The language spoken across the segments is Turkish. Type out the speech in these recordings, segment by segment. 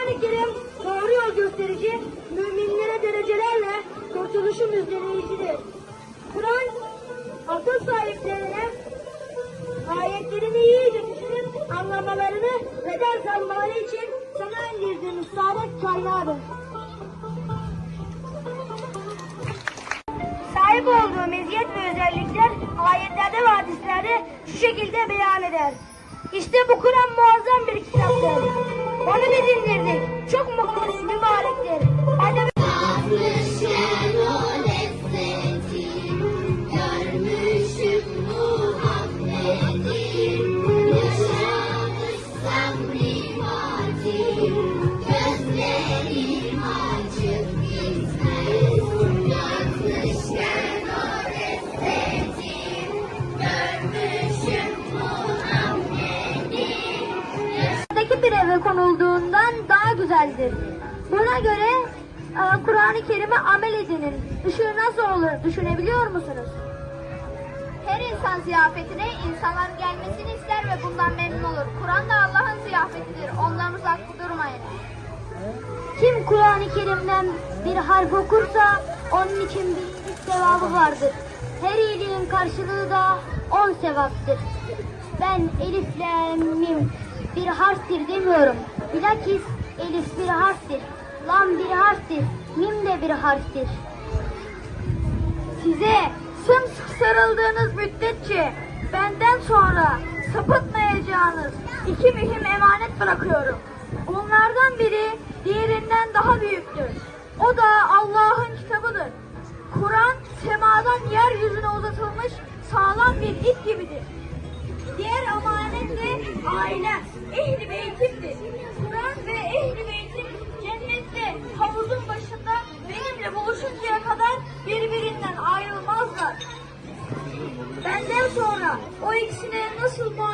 Kur'an-ı Kerim doğru yol gösterici, müminlere derecelerle kurtuluşun müjdeleyicidir. Kur'an akıl sahiplerine ayetlerini iyice düşünüp anlamalarını ve ders almaları için sana indirdiğimiz saadet kaynağıdır. Sahip olduğu meziyet ve özellikler ayetlerde ve hadislerde şu şekilde beyan eder. İşte bu Kur'an muazzam bir kitaptır. Onu biz indirdik. Çok mukaddes mübarektir. Konulduğundan daha güzeldir. Buna göre e, Kur'an-ı Kerim'e amel edinin. Işığı nasıl olur düşünebiliyor musunuz? Her insan ziyafetine insanların gelmesini ister ve bundan memnun olur. Kur'an da Allah'ın ziyafetidir. Ondan uzak durmayın. Kim Kur'an-ı Kerim'den bir harf okursa onun için bir sevabı vardır. Her iyiliğin karşılığı da on sevaptır. Ben elif, mim bir harftir demiyorum. Bilakis elif bir harftir. Lam bir harftir. Mim de bir harftir. Size sımsıkı sarıldığınız müddetçe benden sonra sapıtmayacağınız iki mühim emanet bırakıyorum. Onlardan biri diğerinden daha büyüktür. O da Allah'ın kitabıdır. Kur'an semadan yeryüzüne uzatılmış sağlam bir ip gibidir. Diğer emanet de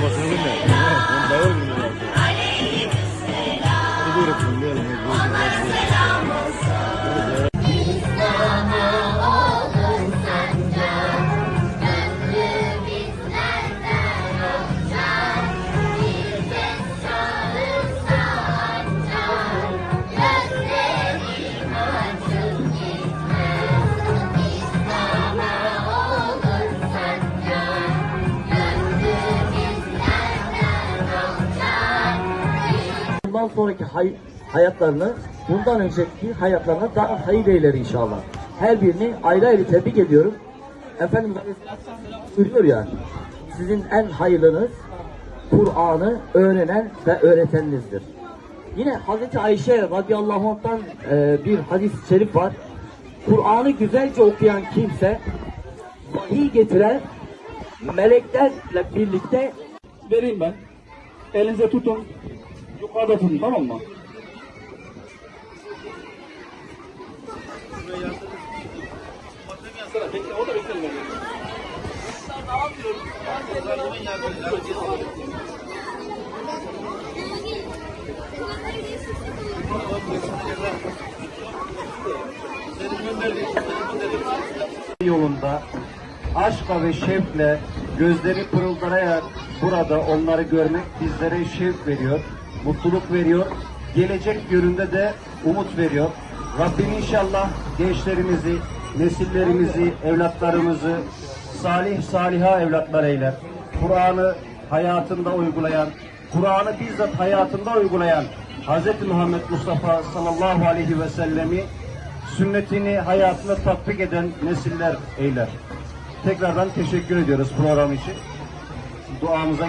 como se sonraki hay- hayatlarını bundan önceki hayatlarına daha hayır eyler inşallah. Her birini ayrı ayrı tebrik ediyorum. Efendimiz Aleyhisselam ya sizin en hayırlınız Kur'an'ı öğrenen ve öğreteninizdir. Yine Hazreti Ayşe radıyallahu anh'tan e, bir hadis-i şerif var. Kur'an'ı güzelce okuyan kimse vahiy getiren meleklerle birlikte vereyim ben. Elinize tutun. Yukarıda tutun tamam mı? yolunda aşkla ve şevkle gözleri pırıldayarak burada onları görmek bizlere şevk veriyor, mutluluk veriyor. Gelecek yönünde de umut veriyor. Rabbim inşallah gençlerimizi, nesillerimizi, evlatlarımızı salih saliha evlatlar eyler. Kur'an'ı hayatında uygulayan, Kur'an'ı bizzat hayatında uygulayan Hz. Muhammed Mustafa sallallahu aleyhi ve sellemi sünnetini hayatına tatbik eden nesiller eyler. Tekrardan teşekkür ediyoruz program için. Duamıza